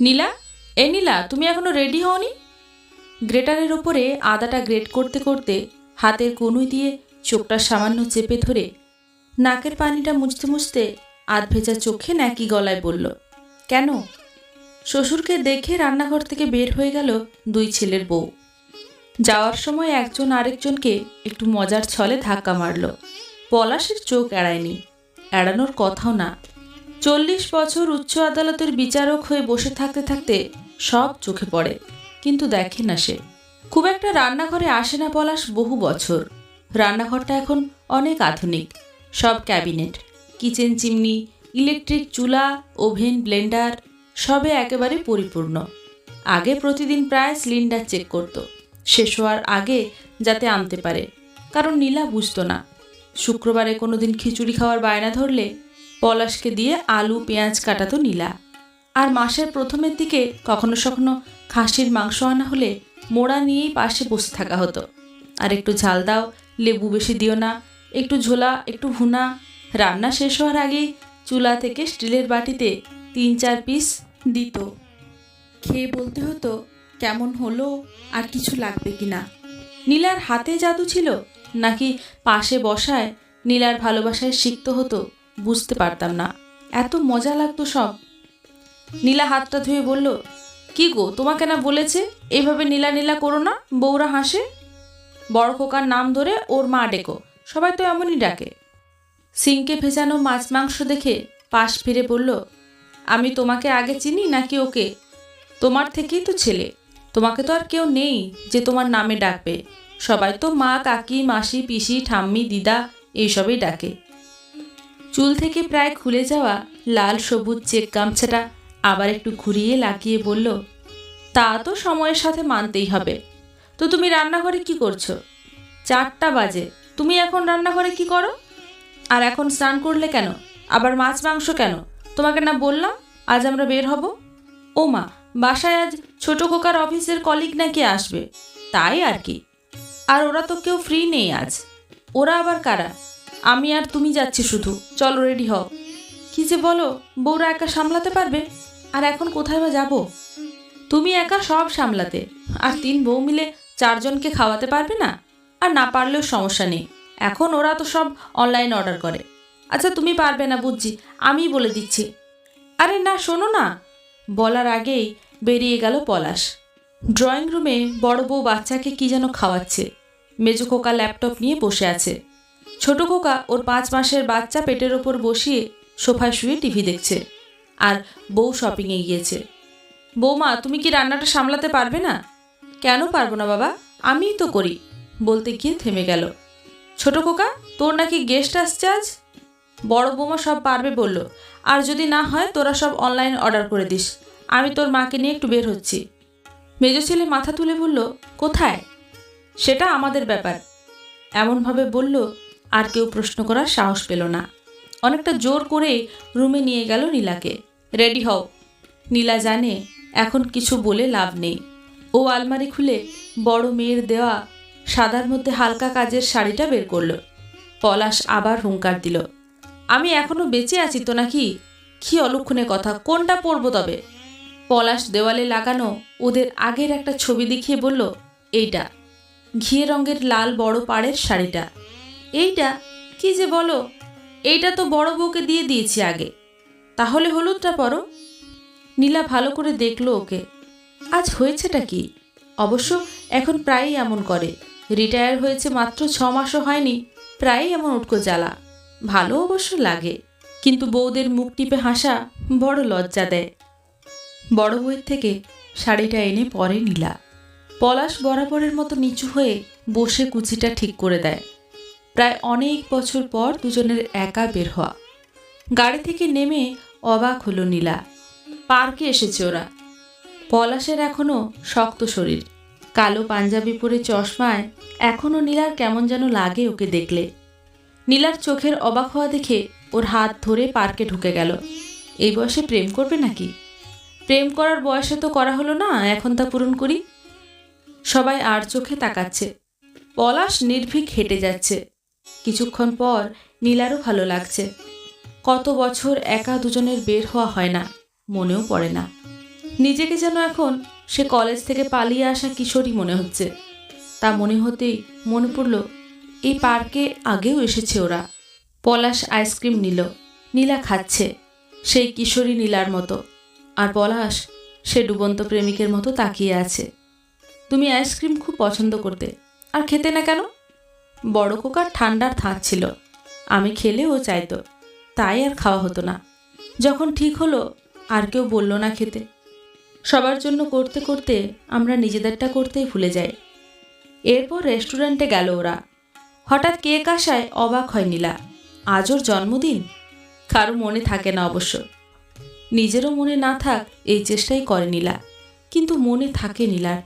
নীলা? এ নীলা, তুমি এখনও রেডি হওনি? গ্রেটারের ওপরে আদাটা গ্রেট করতে করতে হাতের কনুই দিয়ে চোখটা সামান্য চেপে ধরে নাকের পানিটা মুছতে মুছতে আধ ভেজা চোখে নাকি গলায় বলল, কেন? শ্বশুরকে দেখে রান্নাঘর থেকে বের হয়ে গেল দুই ছেলের বউ। যাওয়ার সময় একজন আরেকজনকে একটু মজার ছলে ধাক্কা মারল। পলাশের চোখ এড়ায়নি। এড়ানোর কথাও না। চল্লিশ বছর উচ্চ আদালতের বিচারক হয়ে বসে থাকতে থাকতে সব চোখে পড়ে, কিন্তু দেখে না সে। খুব একটা রান্নাঘরে আসে না পলাশ বহু বছর। রান্নাঘরটা এখন অনেক আধুনিক। সব ক্যাবিনেট, কিচেন চিমনি, ইলেকট্রিক চুলা, ওভেন ব্লেন্ডার, সবে একেবারে পরিপূর্ণ। আগে প্রতিদিন প্রায় সিলিন্ডার চেক করতো। শেষ হওয়ার আগে যাতে আনতে পারে, কারণ নীলা বুঝতো না। শুক্রবারে কোনো দিন খিচুড়ি খাওয়ার বায়না ধরলে পলাশকে দিয়ে আলু, পেঁয়াজ কাটাতো নীলা। আর মাসের প্রথমের দিকে কখনো সখনো খাসির মাংস আনা হলে মোড়া নিয়েই পাশে বসে থাকা হতো। আর একটু ঝাল দাও, লেবু বেশি দিও না, একটু ঝোলা, একটু ভুনা। রান্না শেষ হওয়ার আগেই চুলা থেকে স্টিলের বাটিতে তিন চার পিস দিত। খেয়ে বলতে হতো, কেমন হলো, আর কিছু লাগবে কি না? নীলার হাতে জাদু ছিল, নাকি পাশে বসায় নীলার ভালোবাসায় শিখতে হতো বুঝতে পারতাম না। এত মজা লাগতো সব। নীলা হাতটা ধুয়ে বলল, কি গো, তোমাকে না বলেছে? এইভাবে নীলা নীলা করো না, বউরা হাসে? বড় খোকার নাম ধরে ওর মা ডেকো, সবাই তো এমনই ডাকে। সিংকে ভেজানো মাছ মাংস দেখে পাশ ফিরে বলল, আমি তোমাকে আগে চিনি নাকি ওকে? তোমার থেকেই তো ছেলে। তোমাকে তো আর কেউ নেই যে তোমার নামে ডাকবে। সবাই তো মা, কাকি, মাসি, পিসি, ঠাম্মি, দিদা, এইসবই ডাকে। চুল থেকে প্রায় খুলে যাওয়া লাল সবুজ চেক গামছাটা আবার একটু ঘুরিয়ে লাগিয়ে বলল, তা তো সময়ের সাথে মানতেই হবে। তো তুমি রান্নাঘরে কি করছ? চারটা বাজে। তুমি এখন রান্নাঘরে কি করো? আর এখন স্নান করলে কেন? আবার মাছ মাংস কেন? তোমাকে না বললাম আজ আমরা বের হব? ও মা, বাসায় আজ ছোট খোকার অফিসের কলিগ নাকি আসবে? তাই আর কি। আর ওরা তো কেউ ফ্রি নেই আজ। ওরা আবার কারা? আমি আর তুমি যাচ্ছি শুধু। চলো রেডি হও। কি যে বলো, বউরা একা সামলাতে পারবে? আর এখন কোথায় বা যাব? তুমি একা সব সামলাতে। আর তিন বউ মিলে চারজনকে খাওয়াতে পারবে না? আর না পারলেও সমস্যা নেই। এখন ওরা তো সব অনলাইন অর্ডার করে। আচ্ছা তুমি পারবে না বুঝছি আমি বলে দিচ্ছি। আরে না, শোনো না। বলার আগেই বেরিয়ে গেল পলাশ। ড্রয়িং রুমে বড় বউ বাচ্চাকে কি যেন খাওয়াচ্ছে। মেজো খোকা ল্যাপটপ নিয়ে বসে আছে। ছোট খোকা ওর পাঁচ মাসের বাচ্চা পেটের ওপর বসিয়ে সোফায় শুয়ে টিভি দেখছে আর বউ শপিংয়ে গিয়েছে। বৌমা, তুমি কি রান্নাটা সামলাতে পারবে না? কেন পারব না বাবা? আমিই তো করি, বলতে গিয়ে থেমে গেল। ছোট খোকা, তোর নাকি গেস্ট আসছে আজ? বড় বৌমা সব পারবে বলল, আর যদি না হয় তোরা সব অনলাইন অর্ডার করে দিস। আমি তোর মাকে নিয়ে একটু বের হচ্ছি। মেজ ছেলে মাথা তুলে বলল, কোথায়? সেটা আমাদের ব্যাপার। এমনভাবে বলল আর কেউ প্রশ্ন করার সাহস পেল না। অনেকটা জোর করে রুমে নিয়ে গেল নীলাকে। রেডি হও। নীলা জানে এখন কিছু বলে লাভ নেই। ও আলমারি খুলে বড় মেয়ের দেওয়া সাদার মধ্যে হালকা কাজের শাড়িটা বের করল। পলাশ আবার হুঙ্কার দিল, আমি এখনও বেঁচে আছি তো নাকি? কি অলক্ষণে কথা, কোনটা পরবো তবে? পলাশ দেওয়ালে লাগানো ওদের আগের একটা ছবি দেখিয়ে বলল, এইটা। ঘিয়ে রঙের লাল বড় পাড়ের শাড়িটা। এইটা, কি যে বলো? এইটা তো বড় বউকে দিয়ে দিয়েছি আগে। তাহলে হলুদটা পরো। নীলা ভালো করে দেখল ওকে। আজ হয়েছেটা কি? অবশ্য এখন প্রায়ই এমন করে। রিটায়ার হয়েছে মাত্র ছ মাসও হয়নি, প্রায়ই এমন উটকো জ্বালা। ভালো অবশ্য লাগে, কিন্তু বউদের মুখ টিপে হাসা বড় লজ্জা দেয়। বড় বউয়ের থেকে শাড়িটা এনে পরে নীলা। পলাশ বরাবরের মতো নিচু হয়ে বসে কুচিটা ঠিক করে দেয়। প্রায় অনেক বছর পর দুজনের একা বের হওয়া। গাড়ি থেকে নেমে অবাক হলো নীলা। পার্কে এসেছে ওরা। পলাশের এখনও শক্ত শরীর। কালো পাঞ্জাবি পরে চশমায় এখনও নীলার কেমন যেন লাগে ওকে দেখলে। নীলার চোখের অবাক হওয়া দেখে ওর হাত ধরে পার্কে ঢুকে গেল। এই বয়সে প্রেম করবে নাকি? প্রেম করার বয়সে তো করা হলো না, এখন তা পূরণ করি। সবাই আর চোখে তাকাচ্ছে। পলাশ নির্ভীক হেঁটে যাচ্ছে। কিছুক্ষণ পর নীলারও ভালো লাগছে। কত বছর একা দুজনের বের হওয়া হয় না, মনেও পড়ে না। নিজেকে যেন এখন সে কলেজ থেকে পালিয়ে আসা কিশোরী মনে হচ্ছে। তা মনে হতেই মনে পড়ল, এই পার্কে আগেও এসেছে ওরা। পলাশ আইসক্রিম নিল, নীলা খাচ্ছে, সেই কিশোরী নীলার মতো। আর পলাশ, সে ডুবন্ত প্রেমিকের মতো তাকিয়ে আছে। তুমি আইসক্রিম খুব পছন্দ করতে, আর খেতে না কেন? বড় কোকার ঠান্ডার থাক ছিল। আমি খেলে ও চাইতো, তাই আর খাওয়া হতো না। যখন ঠিক হলো, আর কেউ বলল না খেতে। সবার জন্য করতে করতে আমরা নিজেদেরটা করতেই ভুলে যাই। এরপর রেস্টুরেন্টে গেল ওরা। হঠাৎ কেক আসায় অবাক হয় নীলা। আজ ওর জন্মদিন? কারও মনে থাকে না অবশ্য। নিজেরও মনে না থাক এই চেষ্টাই করে নীলা। কিন্তু মনে থাকে নীলার।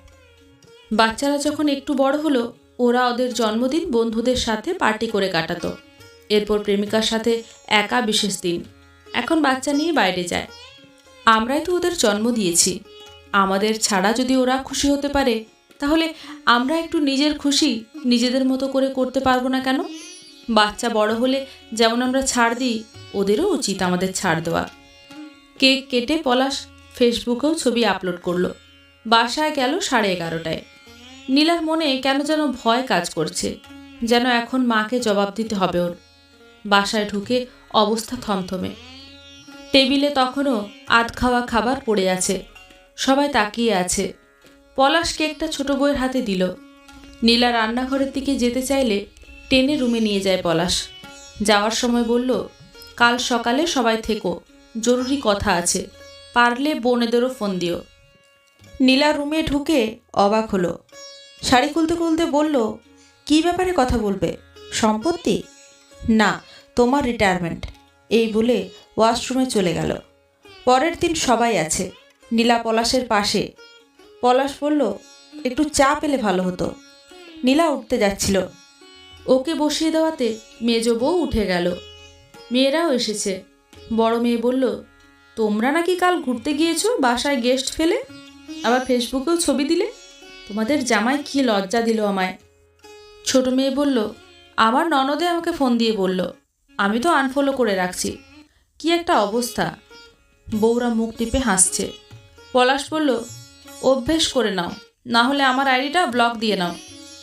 বাচ্চারা যখন একটু বড় হলো ওরা ওদের জন্মদিন বন্ধুদের সাথে পার্টি করে কাটাতো। এরপর প্রেমিকার সাথে একা বিশেষ দিন। এখন বাচ্চা নিয়ে বাইরে যায়। আমরাই তো ওদের জন্ম দিয়েছি। আমাদের ছাড়া যদি ওরা খুশি হতে পারে, তাহলে আমরা একটু নিজের খুশি নিজেদের মতো করে করতে পারব না কেন? বাচ্চা বড় হলে যেমন আমরা ছাড় দিই, ওদেরও উচিত আমাদের ছাড় দেওয়া। কেক কেটে পলাশ ফেসবুকেও ছবি আপলোড করল। বাসায় গেল সাড়ে এগারোটায়। নীলার মনে কেন যেন ভয় কাজ করছে, যেন এখন মাকে জবাব দিতে হবে ওর। বাসায় ঢুকে অবস্থা থমথমে। টেবিলে তখনও আধ খাওয়া খাবার পড়ে আছে, সবাই তাকিয়ে আছে। পলাশ কেকটা ছোট বউয়ের হাতে দিল। নীলা রান্নাঘরের দিকে যেতে চাইলে টেনে রুমে নিয়ে যায় পলাশ। যাওয়ার সময় বলল, কাল সকালে সবাই থেকো, জরুরি কথা আছে, পারলে বোনেদেরও ফোন দিও। নীলা রুমে ঢুকে অবাক হলো। শাড়ি খুলতে খুলতে বলল, কী ব্যাপারে কথা বলবে? সম্পত্তি? না, তোমার রিটায়ারমেন্ট এই বলে ওয়াশরুমে চলে গেল। পরের দিন সবাই আছে, নীলা পলাশের পাশে। পলাশ বলল, একটু চা পেলে ভালো হতো। নীলা উঠতে যাচ্ছিল। ওকে বসিয়ে দেওয়াতে মেজ বউ উঠে গেল। মেয়েরাও এসেছে। বড় মেয়ে বলল, তোমরা নাকি কাল ঘুরতে গিয়েছো বাসায় গেস্ট ফেলে? আবার ফেসবুকেও ছবি দিলে? তোমাদের জামাই কি লজ্জা দিল আমায়। ছোট মেয়ে বলল, আমার ননদে আমাকে ফোন দিয়ে বলল, আমি তো আনফলো করে রাখছি। কি একটা অবস্থা। বউরা মুখ টিপে হাসছে। পলাশ বলল, অভ্যেস করে নাও, না হলে আমার আইডিটা ব্লক দিয়ে নাও।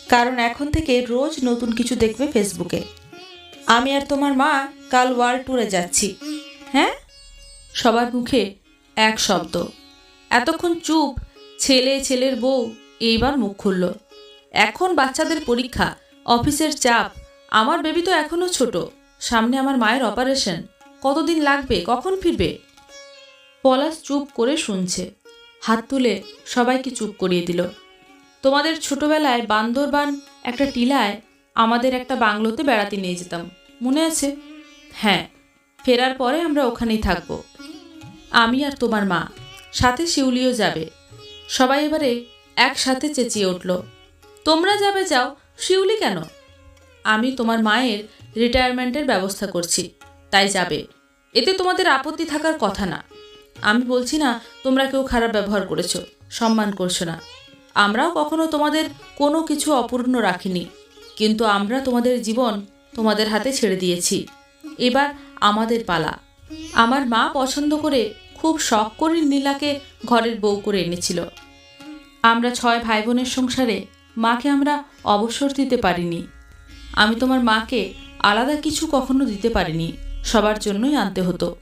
কারণ এখন থেকে রোজ নতুন কিছু দেখবে ফেসবুকে আমি আর তোমার মা কাল ওয়ার্ল্ড ট্যুরে যাচ্ছি। হ্যাঁ? সবার মুখে এক শব্দ। এতক্ষণ চুপ, ছেলে, ছেলের বউ এইবার মুখ খুলল। এখন বাচ্চাদের পরীক্ষা, অফিসের চাপ, আমার বেবি তো এখনও ছোট, সামনে আমার মায়ের অপারেশন, কতদিন লাগবে, কখন ফিরবে? পলাশ চুপ করে শুনছে। হাত তুলে সবাইকে চুপ করিয়ে দিল। তোমাদের ছোটবেলায় বান্দরবান একটা টিলায় আমাদের একটা বাংলোতে বেড়াতে নিয়ে যেতাম, মনে আছে? হ্যাঁ ফেরার পরে আমরা ওখানেই থাকব। আমি আর তোমার মা, সাথে শিউলিও যাবে। সবাই এবারে একসাথে চেঁচিয়ে উঠল, তোমরা যাবে যাও, শিউলি কেন? আমি তোমার মায়ের রিটায়ারমেন্টের ব্যবস্থা করছি, তাই যাবে। এতে তোমাদের আপত্তি থাকার কথা না। আমি বলছি না, তোমরা কেউ খারাপ ব্যবহার করেছ, সম্মান করছ না। আমরাও কখনো তোমাদের কোনো কিছু অপূর্ণ রাখিনি, কিন্তু আমরা তোমাদের জীবন তোমাদের হাতে ছেড়ে দিয়েছি। এবার আমাদের পালা। আমার মা পছন্দ করে খুব শখ করে নীলাকে ঘরের বউ করে এনেছিল। আমরা ছয় ভাই বোনের সংসারে মাকে আমরা অবসর দিতে পারিনি। আমি তোমার মাকে আলাদা কিছু কখনো দিতে পারিনি। সবার জন্যই আনতে হতো।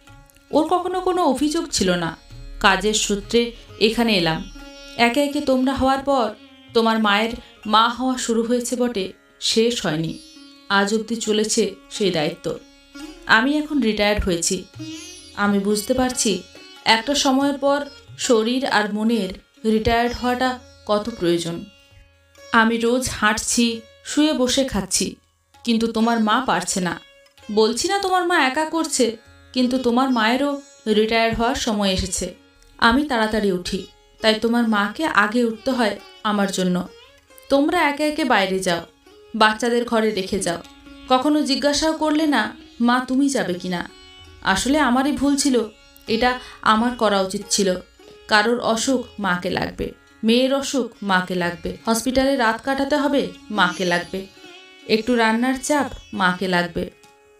ওর কখনো কোনো অভিযোগ ছিল না। কাজের সূত্রে এখানে এলাম। একে একে তোমরা হওয়ার পর তোমার মায়ের মা হওয়া শুরু হয়েছে বটে, শেষ হয়নি। আজ অবধি চলেছে সেই দায়িত্ব। আমি এখন রিটায়ার্ড হয়েছি। আমি বুঝতে পারছি, একটা সময়ের পর শরীর আর মনের রিটায়ার্ড হওয়াটা কত প্রয়োজন? আমি রোজ হাঁটছি, শুয়ে বসে খাচ্ছি, কিন্তু তোমার মা পারছে না। বলছি না তোমার মা একা করছে, কিন্তু তোমার মায়েরও রিটায়ার্ড হওয়ার সময় এসেছে। আমি তাড়াতাড়ি উঠি, তাই তোমার মাকে আগে উঠতে হয় আমার জন্য। তোমরা একে একে বাইরে যাও, বাচ্চাদের ঘরে রেখে যাও। কখনো জিজ্ঞাসাও করলে না, মা, তুমি যাবে কি না আসলে আমারই ভুল ছিল, এটা আমার করা উচিত ছিল। কারোর অসুখ মাকে লাগবে। মেয়ের অসুখ মাকে লাগবে। হসপিটালে রাত কাটাতে হবে মাকে লাগবে। একটু রান্নার চাপ মাকে লাগবে।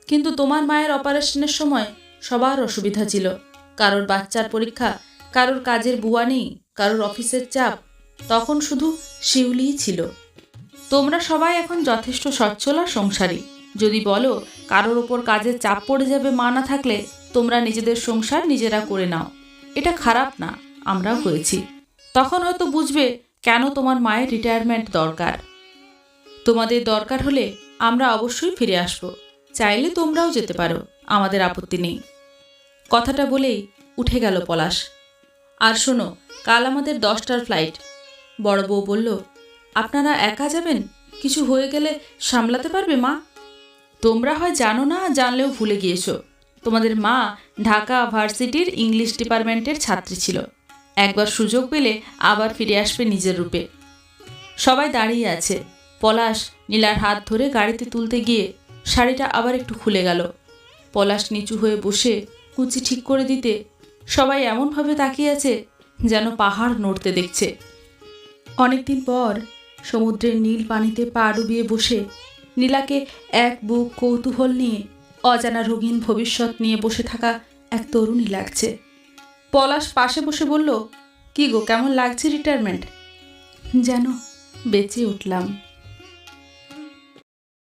কিন্তু তোমার মায়ের অপারেশনের সময় সবার অসুবিধা ছিল। কারোর বাচ্চার পরীক্ষা, কারোর কাজের বুয়া নেই, কারোর অফিসের চাপ, তখন শুধু শিউলিই ছিল। তোমরা সবাই এখন যথেষ্ট সচ্ছল আর সংসারী। যদি বলো কারোর ওপর কাজের চাপ পড়ে যাবে মা না থাকলে, তোমরা নিজেদের সংসার নিজেরা করে নাও। এটা খারাপ না। আমরাও করেছি। তখন হয়তো বুঝবে কেন তোমার মায়ের রিটায়ারমেন্ট দরকার। তোমাদের দরকার হলে আমরা অবশ্যই ফিরে আসব। চাইলে তোমরাও যেতে পারো, আমাদের আপত্তি নেই। কথাটা বলেই উঠে গেল পলাশ। আর শোনো, কাল আমাদের দশটার ফ্লাইট বড় বউ বলল, আপনারা একা যাবেন? কিছু হয়ে গেলে সামলাতে পারবে মা? তোমরা হয় জানো না, জানলেও ভুলে গিয়েছো। তোমাদের মা ঢাকা ভার্সিটির ইংলিশ ডিপার্টমেন্টের ছাত্রী ছিল। একবার সুযোগ পেলে আবার ফিরে আসবে নিজের রূপে। সবাই দাঁড়িয়ে আছে। পলাশ নীলার হাত ধরে গাড়িতে তুলতে গিয়ে শাড়িটা আবার একটু খুলে গেল। পলাশ নিচু হয়ে বসে কুচি ঠিক করে দিতে সবাই এমনভাবে তাকিয়ে আছে যেন পাহাড় নড়তে দেখছে। অনেকদিন পর সমুদ্রের নীল পানিতে পা ডুবিয়ে বসে নীলাকে এক বুক কৌতূহল নিয়ে অজানা রঙিন ভবিষ্যৎ নিয়ে বসে থাকা এক তরুণী লাগছে। পলাশ পাশে বসে বলল কি গো কেমন লাগছে রিটায়ারমেন্ট যেন বেঁচে উঠলাম।